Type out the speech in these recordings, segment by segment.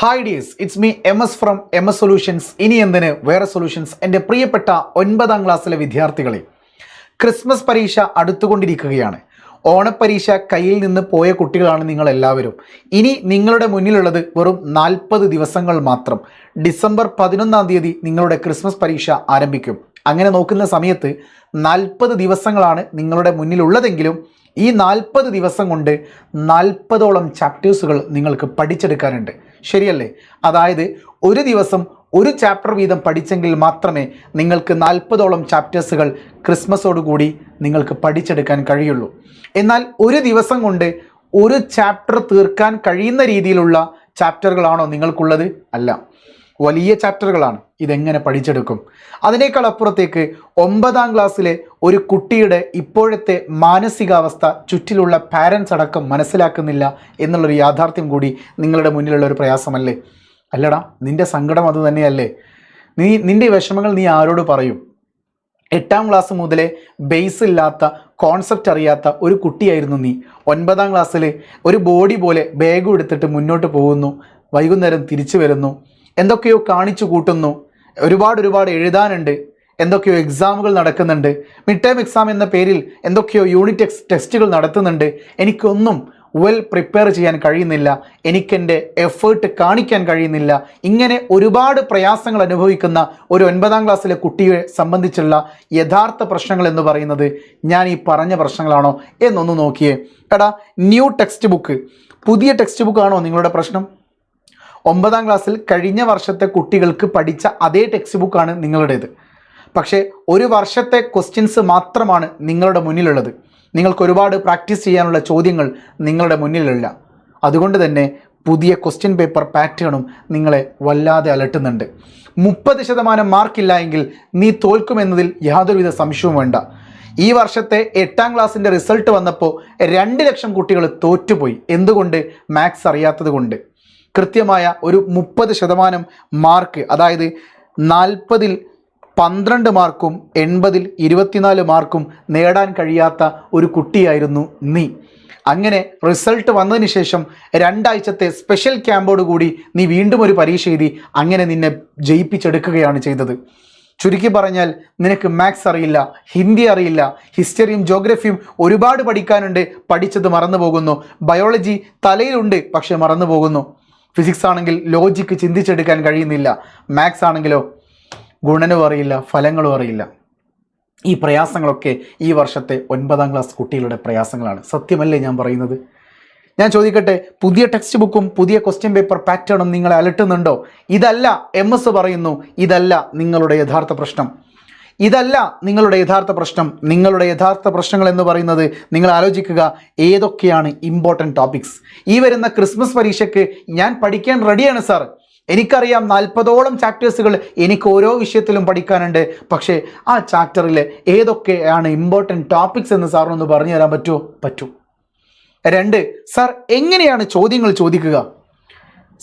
Hi dears it's me M S from M S solutions ഇനി എന്തിന്? വേറെ solutions എന്റെ പ്രിയപ്പെട്ട ഒൻപതാം ക്ലാസ്സിലെ വിദ്യാർത്ഥികളെ ക്രിസ്മസ് പരീക്ഷ അടുത്തുകൊണ്ടിരിക്കുകയാണ്. ഓണപ്പരീക്ഷ കയ്യിൽ നിന്ന് പോയ കുട്ടികളാണ് നിങ്ങൾ എല്ലാവരും ഇനി നിങ്ങളുടെ മുന്നിലുള്ളത് വെറും നാൽപ്പത് ദിവസങ്ങൾ മാത്രം. ഡിസംബർ പതിനൊന്നാം തീയതി നിങ്ങളുടെ ക്രിസ്മസ് പരീക്ഷ ആരംഭിക്കും. അങ്ങനെ നോക്കുന്ന സമയത്ത് നാൽപ്പത് ദിവസങ്ങളാണ് നിങ്ങളുടെ മുന്നിലുള്ളതെങ്കിലും ഈ നാൽപ്പത് ദിവസം കൊണ്ട് നാൽപ്പതോളം ചാപ്റ്റേഴ്സുകൾ നിങ്ങൾക്ക് പഠിച്ചെടുക്കാനുണ്ട്. ശരിയല്ലേ? അതായത് ഒരു ദിവസം ഒരു ചാപ്റ്റർ വീതം പഠിച്ചെങ്കിൽ മാത്രമേ നിങ്ങൾക്ക് നാൽപ്പതോളം ചാപ്റ്റേഴ്സുകൾ ക്രിസ്മസോടുകൂടി നിങ്ങൾക്ക് പഠിച്ചെടുക്കാൻ കഴിയുള്ളൂ. എന്നാൽ ഒരു ദിവസം കൊണ്ട് ഒരു ചാപ്റ്റർ തീർക്കാൻ കഴിയുന്ന രീതിയിലുള്ള ചാപ്റ്ററുകളാണോ നിങ്ങൾക്കുള്ളത്? അല്ല. വലിയ ചാപ്റ്ററുകളാണ്. ഇതെങ്ങനെ പഠിച്ചെടുക്കും? അതിനേക്കാൾ അപ്പുറത്തേക്ക് ഒമ്പതാം ക്ലാസ്സിലെ ഒരു കുട്ടിയുടെ ഇപ്പോഴത്തെ മാനസികാവസ്ഥ ചുറ്റിലുള്ള പാരൻസ് അടക്കം മനസ്സിലാക്കുന്നില്ല എന്നുള്ളൊരു യാഥാർത്ഥ്യം കൂടി നിങ്ങളുടെ മുന്നിലുള്ള ഒരു പ്രയാസമല്ലേ? അല്ലടാ നിന്റെ സങ്കടം അത് തന്നെയല്ലേ? നീ നിന്റെ വിഷമങ്ങൾ നീ ആരോട് പറയും? എട്ടാം ക്ലാസ് മുതലേ ബേസ് ഇല്ലാത്ത കോൺസെപ്റ്റ് അറിയാത്ത ഒരു കുട്ടിയായിരുന്നു നീ. ഒൻപതാം ക്ലാസ്സിൽ ഒരു ബോഡി പോലെ ബാഗും എടുത്തിട്ട് മുന്നോട്ട് പോകുന്നു. വൈകുന്നേരം തിരിച്ചു വരുന്നു. എന്തൊക്കെയോ കാണിച്ചു കൂട്ടുന്നു. ഒരുപാട് ഒരുപാട് എഴുതാനുണ്ട്. എന്തൊക്കെയോ എക്സാമുകൾ നടക്കുന്നുണ്ട്. മിഡ് ടേം എക്സാം എന്ന പേരിൽ എന്തൊക്കെയോ യൂണിറ്റ് എക്സ് ടെസ്റ്റുകൾ നടത്തുന്നുണ്ട്. എനിക്കൊന്നും വെൽ പ്രിപ്പയർ ചെയ്യാൻ കഴിയുന്നില്ല. എനിക്കെന്റെ എഫേർട്ട് കാണിക്കാൻ കഴിയുന്നില്ല. ഇങ്ങനെ ഒരുപാട് പ്രയാസങ്ങൾ അനുഭവിക്കുന്ന ഒരു ഒൻപതാം ക്ലാസ്സിലെ കുട്ടിയെ സംബന്ധിച്ചുള്ള യഥാർത്ഥ പ്രശ്നങ്ങൾ എന്ന് പറയുന്നത് ഞാൻ ഈ പറഞ്ഞ പ്രശ്നങ്ങളാണോ എന്നൊന്ന് നോക്കിയേ. എടാ ന്യൂ ടെക്സ്റ്റ് ബുക്ക് പുതിയ ടെക്സ്റ്റ് ബുക്കാണോ നിങ്ങളുടെ പ്രശ്നം? ഒമ്പതാം ക്ലാസ്സിൽ കഴിഞ്ഞ വർഷത്തെ കുട്ടികൾക്ക് പഠിച്ച അതേ ടെക്സ്റ്റ് ബുക്കാണ് നിങ്ങളുടേത്. പക്ഷേ ഒരു വർഷത്തെ ക്വസ്റ്റ്യൻസ് മാത്രമാണ് നിങ്ങളുടെ മുന്നിലുള്ളത്. നിങ്ങൾക്ക് ഒരുപാട് പ്രാക്ടീസ് ചെയ്യാനുള്ള ചോദ്യങ്ങൾ നിങ്ങളുടെ മുന്നിലില്ല. അതുകൊണ്ട് തന്നെ പുതിയ ക്വസ്റ്റ്യൻ പേപ്പർ പാറ്റേണും നിങ്ങളെ വല്ലാതെ അലട്ടുന്നുണ്ട്. മുപ്പത് ശതമാനം മാർക്കില്ല എങ്കിൽ നീ തോൽക്കുമെന്നതിൽ യാതൊരുവിധ സംശയവും വേണ്ട. ഈ വർഷത്തെ എട്ടാം ക്ലാസ്സിന്റെ റിസൾട്ട് വന്നപ്പോൾ രണ്ട് ലക്ഷം കുട്ടികൾ തോറ്റുപോയി. എന്തുകൊണ്ട്? മാത്സ് അറിയാത്തത് കൊണ്ട്. കൃത്യമായ ഒരു മുപ്പത് ശതമാനം മാർക്ക് അതായത് നാൽപ്പതിൽ പന്ത്രണ്ട് മാർക്കും എൺപതിൽ ഇരുപത്തിനാല് മാർക്കും നേടാൻ കഴിയാത്ത ഒരു കുട്ടിയായിരുന്നു നീ. അങ്ങനെ റിസൾട്ട് വന്നതിന് ശേഷം രണ്ടാഴ്ചത്തെ സ്പെഷ്യൽ ക്യാമ്പോട് കൂടി നീ വീണ്ടും ഒരു പരീക്ഷ എഴുതി അങ്ങനെ നിന്നെ ജയിപ്പിച്ചെടുക്കുകയാണ് ചെയ്തത്. ചുരുക്കി പറഞ്ഞാൽ നിനക്ക് മാത്സ് അറിയില്ല ഹിന്ദി അറിയില്ല ഹിസ്റ്ററിയും ജോഗ്രഫിയും ഒരുപാട് പഠിക്കാനുണ്ട് പഠിച്ചത് മറന്നു പോകുന്നു ബയോളജി തലയിലുണ്ട് പക്ഷെ മറന്നു പോകുന്നു ഫിസിക്സ് ആണെങ്കിൽ ലോജിക്ക് ചിന്തിച്ചെടുക്കാൻ കഴിയുന്നില്ല. മാത്സ് ആണെങ്കിലോ ഗുണനും അറിയില്ല ഫലങ്ങളും അറിയില്ല. ഈ പ്രയാസങ്ങളൊക്കെ ഈ വർഷത്തെ ഒൻപതാം ക്ലാസ് കുട്ടികളുടെ പ്രയാസങ്ങളാണ്. സത്യമല്ലേ ഞാൻ പറയുന്നത്? ഞാൻ ചോദിക്കട്ടെ പുതിയ ടെക്സ്റ്റ് ബുക്കും പുതിയ ക്വസ്റ്റ്യൻ പേപ്പർ പാറ്റേണും നിങ്ങളെ അലട്ടുന്നുണ്ടോ? ഇതല്ല എം എസ് പറയുന്നു ഇതല്ല നിങ്ങളുടെ യഥാർത്ഥ പ്രശ്നം. ഇതല്ല നിങ്ങളുടെ യഥാർത്ഥ പ്രശ്നം. നിങ്ങളുടെ യഥാർത്ഥ പ്രശ്നങ്ങൾ എന്ന് പറയുന്നത് നിങ്ങൾ ആലോചിക്കുക ഏതൊക്കെയാണ് ഇമ്പോർട്ടന്റ് ടോപ്പിക്സ് ഈ വരുന്ന ക്രിസ്മസ് പരീക്ഷയ്ക്ക് ഞാൻ പഠിക്കാൻ റെഡിയാണ് സാർ എനിക്കറിയാം നാൽപ്പതോളം ചാപ്റ്റേഴ്സുകൾ എനിക്ക് ഓരോ വിഷയത്തിലും പഠിക്കാനുണ്ട്. പക്ഷേ ആ ചാപ്റ്ററിൽ ഏതൊക്കെയാണ് ഇമ്പോർട്ടന്റ് ടോപ്പിക്സ് എന്ന് സാറിനൊന്ന് പറഞ്ഞു തരാൻ പറ്റുമോ? പറ്റും. രണ്ട് സാർ എങ്ങനെയാണ് ചോദ്യങ്ങൾ ചോദിക്കുക?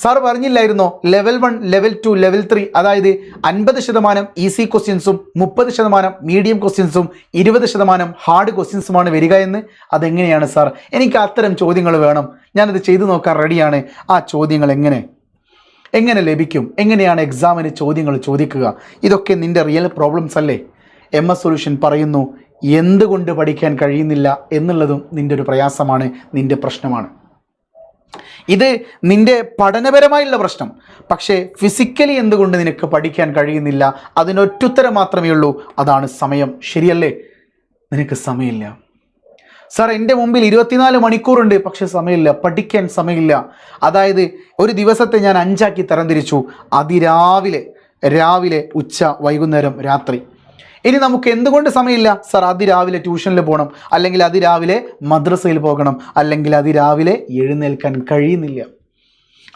സാർ പറഞ്ഞില്ലായിരുന്നോ? Level one level two level three അതായത് അൻപത് ശതമാനം ഈസി ക്വസ്റ്റ്യൻസും മുപ്പത് ശതമാനം മീഡിയം ക്വസ്റ്റ്യൻസും ഇരുപത് ശതമാനം ഹാർഡ് ക്വസ്റ്റ്യൻസുമാണ് വരിക എന്ന്. അതെങ്ങനെയാണ് സാർ എനിക്ക് അത്തരം ചോദ്യങ്ങൾ വേണം. ഞാനത് ചെയ്തു നോക്കാൻ റെഡിയാണ് ആ ചോദ്യങ്ങൾ എങ്ങനെ? എങ്ങനെ ലഭിക്കും? എങ്ങനെയാണ് എക്സാമിന് ചോദ്യങ്ങൾ ചോദിക്കുക? ഇതൊക്കെ നിന്റെ റിയൽ പ്രോബ്ലംസ് അല്ലേ? എം എസ് സൊല്യൂഷൻ പറയുന്നു എന്തുകൊണ്ട് പഠിക്കാൻ കഴിയുന്നില്ല എന്നുള്ളതും നിന്റെ ഒരു പ്രയാസമാണ് നിന്റെ പ്രശ്നമാണ്. ഇത് നിന്റെ പഠനപരമായുള്ള പ്രശ്നം. പക്ഷേ ഫിസിക്കലി എന്തുകൊണ്ട് നിനക്ക് പഠിക്കാൻ കഴിയുന്നില്ല? അതിനൊറ്റുത്തരം മാത്രമേ ഉള്ളൂ. അതാണ് സമയം. ശരിയല്ലേ? നിനക്ക് സമയമില്ല. സാർ എന്റെ മുമ്പിൽ ഇരുപത്തിനാല് മണിക്കൂറുണ്ട്. പക്ഷേ സമയമില്ല. പഠിക്കാൻ സമയമില്ല. അതായത് ഒരു ദിവസത്തെ ഞാൻ അഞ്ചാക്കി തരംതിരിച്ചു. അതിരാവിലെ രാവിലെ ഉച്ച വൈകുന്നേരം രാത്രി. ഇനി നമുക്ക് എന്തുകൊണ്ട് സമയമില്ല? സാർ അതിരാവിലെ ട്യൂഷനിൽ പോകണം. അല്ലെങ്കിൽ അതിരാവിലെ മദ്രസയിൽ പോകണം. അല്ലെങ്കിൽ അതിരാവിലെ എഴുന്നേൽക്കാൻ കഴിയുന്നില്ല.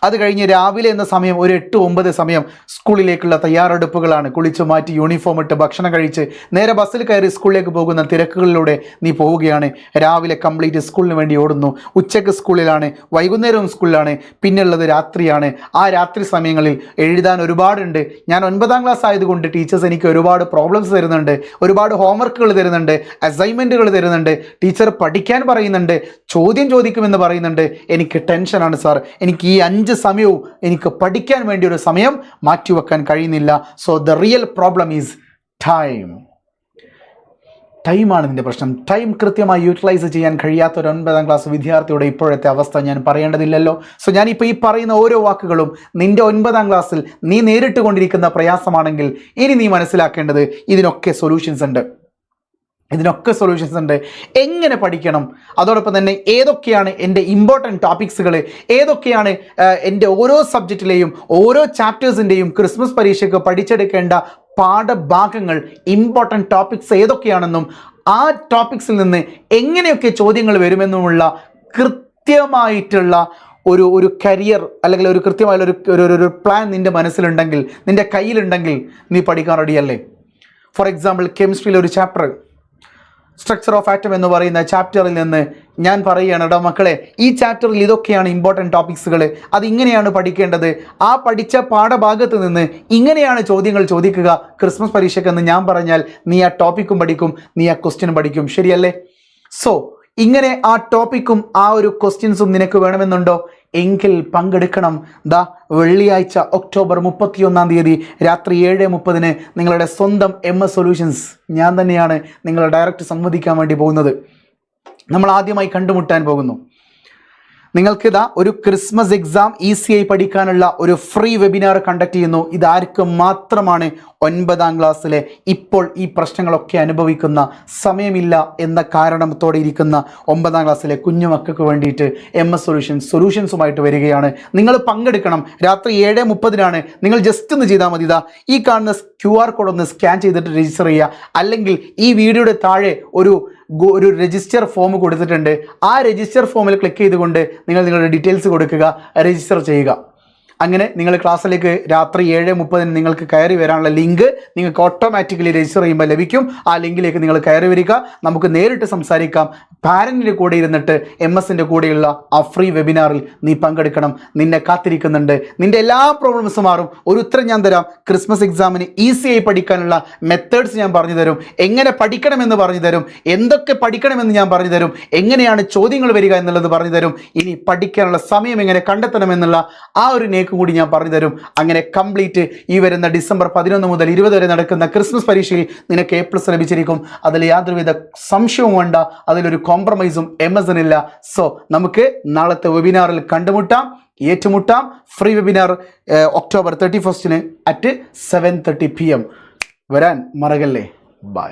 അത് കഴിഞ്ഞ് രാവിലെ എന്ന സമയം ഒരു എട്ട് ഒമ്പത് സമയം സ്കൂളിലേക്കുള്ള തയ്യാറെടുപ്പുകളാണ്. കുളിച്ചു മാറ്റി യൂണിഫോം ഇട്ട് ഭക്ഷണം കഴിച്ച് നേരെ ബസ്സിൽ കയറി സ്കൂളിലേക്ക് പോകുന്ന തിരക്കുകളിലൂടെ നീ പോവുകയാണ്. രാവിലെ കംപ്ലീറ്റ് സ്കൂളിന് വേണ്ടി ഓടുന്നു. ഉച്ചയ്ക്ക് സ്കൂളിലാണ് വൈകുന്നേരവും സ്കൂളിലാണ് പിന്നുള്ളത് രാത്രിയാണ്. ആ രാത്രി സമയങ്ങളിൽ എഴുതാൻ ഒരുപാടുണ്ട്. ഞാൻ ഒൻപതാം ക്ലാസ് ആയതുകൊണ്ട് ടീച്ചേഴ്സ് എനിക്ക് ഒരുപാട് പ്രോബ്ലംസ് തരുന്നുണ്ട്. ഒരുപാട് ഹോംവർക്കുകൾ തരുന്നുണ്ട്. അസൈൻമെന്റുകൾ തരുന്നുണ്ട്. ടീച്ചർ പഠിക്കാൻ പറയുന്നുണ്ട്. ചോദ്യം ചോദിക്കുമെന്ന് പറയുന്നുണ്ട്. എനിക്ക് ടെൻഷനാണ് സാർ. എനിക്ക് ഈ അഞ്ച് സമയവും എനിക്ക് പഠിക്കാൻ വേണ്ടി ഒരു സമയം മാറ്റിവെക്കാൻ കഴിയുന്നില്ല. So the real problem is time ടൈമാണ് ഇതിന്റെ പ്രശ്നം. ടൈം കൃത്യമായി യൂട്ടിലൈസ് ചെയ്യാൻ കഴിയാത്ത ഒരു ഒൻപതാം ക്ലാസ് വിദ്യാർത്ഥിയുടെ ഇപ്പോഴത്തെ അവസ്ഥ ഞാൻ പറയേണ്ടതില്ലല്ലോ. സോ ഞാനിപ്പോൾ ഈ പറയുന്ന ഓരോ വാക്കുകളും നിന്റെ ഒൻപതാം ക്ലാസ്സിൽ നീ നേരിട്ട് കൊണ്ടിരിക്കുന്ന പ്രയാസമാണെങ്കിൽ ഇനി നീ മനസ്സിലാക്കേണ്ടത് ഇതിനൊക്കെ സൊല്യൂഷൻസ് ഉണ്ട്. ഇതിനൊക്കെ സൊല്യൂഷൻസ് ഉണ്ട്. എങ്ങനെ പഠിക്കണം? അതോടൊപ്പം തന്നെ ഏതൊക്കെയാണ് എന്റെ ഇമ്പോർട്ടന്റ് ടോപ്പിക്സുകൾ ഏതൊക്കെയാണ് എന്റെ ഓരോ സബ്ജക്റ്റിലെയും ഓരോ ചാപ്റ്റേഴ്സിന്റെയും ക്രിസ്മസ് പരീക്ഷയ്ക്ക് പഠിച്ചെടുക്കേണ്ട പാഠഭാഗങ്ങൾ ഇമ്പോർട്ടന്റ് ടോപ്പിക്സ് ഏതൊക്കെയാണെന്നും ആ ടോപ്പിക്സിൽ നിന്ന് എങ്ങനെയൊക്കെ ചോദ്യങ്ങൾ വരുമെന്നുമുള്ള കൃത്യമായിട്ടുള്ള ഒരു ഒരു കരിയർ അല്ലെങ്കിൽ ഒരു കൃത്യമായുള്ള ഒരു- ഒരു പ്ലാൻ നിന്റെ മനസ്സിലുണ്ടെങ്കിൽ നിന്റെ കയ്യിലുണ്ടെങ്കിൽ നീ പഠിക്കാൻ റെഡിയല്ലേ ഫോർ എക്സാമ്പിൾ കെമിസ്ട്രിയിലെ ഒരു ചാപ്റ്റർ സ്ട്രക്ചർ ഓഫ് ആറ്റം എന്ന് പറയുന്ന ചാപ്റ്ററിൽ നിന്ന് ഞാൻ പറയുകയാണ് കേട്ടോ മക്കളെ ഈ ചാപ്റ്ററിൽ ഇതൊക്കെയാണ് ഇമ്പോർട്ടന്റ് ടോപ്പിക്സുകൾ അത് ഇങ്ങനെയാണ് പഠിക്കേണ്ടത്. ആ പഠിച്ച പാഠഭാഗത്ത് നിന്ന് ഇങ്ങനെയാണ് ചോദ്യങ്ങൾ ചോദിക്കുക. ക്രിസ്മസ് പരീക്ഷയ്ക്കെന്ന് ഞാൻ പറഞ്ഞാൽ നീ ആ ടോപ്പിക്കും പഠിക്കും നീ ആ ക്വസ്റ്റ്യൻ പഠിക്കും. ശരിയല്ലേ? സോ ഇങ്ങനെ ആ ടോപ്പിക്കും ആ ഒരു ക്വസ്റ്റ്യൻസും നിനക്ക് വേണമെന്നുണ്ടോ? എങ്കിൽ പങ്കെടുക്കണം. ദാ വെള്ളിയാഴ്ച ഒക്ടോബർ മുപ്പത്തിയൊന്നാം തീയതി രാത്രി ഏഴ് മുപ്പതിന് നിങ്ങളുടെ സ്വന്തം എം എസ് സൊല്യൂഷൻസ് ഞാൻ തന്നെയാണ് നിങ്ങളെ ഡയറക്റ്റ് സംവദിക്കാൻ വേണ്ടി പോകുന്നത്. നമ്മൾ ആദ്യമായി കണ്ടുമുട്ടാൻ പോകുന്നു. നിങ്ങൾക്കിതാ ഒരു ക്രിസ്മസ് എക്സാം ഈസി ആയി പഠിക്കാനുള്ള ഒരു ഫ്രീ വെബിനാർ കണ്ടക്ട് ചെയ്യുന്നു. ഇതാർക്ക് മാത്രമാണ് ഒൻപതാം ക്ലാസ്സിലെ ഇപ്പോൾ ഈ പ്രശ്നങ്ങളൊക്കെ അനുഭവിക്കുന്ന സമയമില്ല എന്ന കാരണത്തോടെ ഇരിക്കുന്ന ഒമ്പതാം ക്ലാസ്സിലെ കുഞ്ഞു മക്കൾക്ക് വേണ്ടിയിട്ട് എം എസ് സൊല്യൂഷൻ സൊല്യൂഷൻസുമായിട്ട് വരികയാണ്. നിങ്ങൾ പങ്കെടുക്കണം. രാത്രി ഏഴ് മുപ്പതിനാണ്. നിങ്ങൾ ജസ്റ്റ് ഒന്ന് ചെയ്താൽ മതി. ഇതാ ഈ കാണുന്ന ക്യു ആർ കോഡ് ഒന്ന് സ്കാൻ ചെയ്തിട്ട് രജിസ്റ്റർ ചെയ്യുക. അല്ലെങ്കിൽ ഈ വീഡിയോയുടെ താഴെ ഒരു ഒരു രജിസ്റ്റർ ഫോം കൊടുത്തിട്ടുണ്ട്. ആ രജിസ്റ്റർ ഫോമിൽ ക്ലിക്ക് ചെയ്തുകൊണ്ട് നിങ്ങൾ നിങ്ങളുടെ ഡീറ്റെയിൽസ് കൊടുക്കുക രജിസ്റ്റർ ചെയ്യുക. അങ്ങനെ നിങ്ങൾ ക്ലാസ്സിലേക്ക് രാത്രി ഏഴ് മുപ്പതിന് നിങ്ങൾക്ക് കയറി വരാനുള്ള ലിങ്ക് നിങ്ങൾക്ക് ഓട്ടോമാറ്റിക്കലി രജിസ്റ്റർ ചെയ്യുമ്പോൾ ലഭിക്കും. ആ ലിങ്കിലേക്ക് നിങ്ങൾ കയറി വരിക. നമുക്ക് നേരിട്ട് സംസാരിക്കാം. പാരന്റിന്റെ കൂടെ ഇരുന്നിട്ട് എം എസിന്റെ കൂടെയുള്ള ആ ഫ്രീ വെബിനാറിൽ നീ പങ്കെടുക്കണം. നിന്നെ കാത്തിരിക്കുന്നുണ്ട്. നിന്റെ എല്ലാ പ്രോബ്ലംസും മാറും. ഒരു ഉത്തരം ഞാൻ തരാം. ക്രിസ്മസ് എക്സാമിന് ഈസിയായി പഠിക്കാനുള്ള മെത്തേഡ്സ് ഞാൻ പറഞ്ഞു തരും. എങ്ങനെ പഠിക്കണമെന്ന് പറഞ്ഞു തരും. എന്തൊക്കെ പഠിക്കണമെന്ന് ഞാൻ പറഞ്ഞു തരും. എങ്ങനെയാണ് ചോദ്യങ്ങൾ വരിക എന്നുള്ളത് പറഞ്ഞു തരും. ഇനി പഠിക്കാനുള്ള സമയം എങ്ങനെ കണ്ടെത്തണമെന്നുള്ള ആ ഒരു നേക്കും കൂടി ഞാൻ പറഞ്ഞു തരും. അങ്ങനെ കംപ്ലീറ്റ് ഈ വരുന്ന ഡിസംബർ പതിനൊന്ന് മുതൽ ഇരുപത് വരെ നടക്കുന്ന ക്രിസ്മസ് പരീക്ഷയിൽ നിനക്ക് എ പ്ലസ് ലഭിച്ചിരിക്കും. അതിൽ യാതൊരുവിധ സംശയവും വേണ്ട. അതിലൊരു കോംപ്രമൈസും എം ഇല്ല. സോ നമുക്ക് നാളത്തെ വെബിനാറിൽ കണ്ടുമുട്ടാം. ഏറ്റുമുട്ടാം. Free webinar October thirty ഫസ്റ്റിന് at seven thirty P M വരാൻ മറകല്ലേ? ബൈ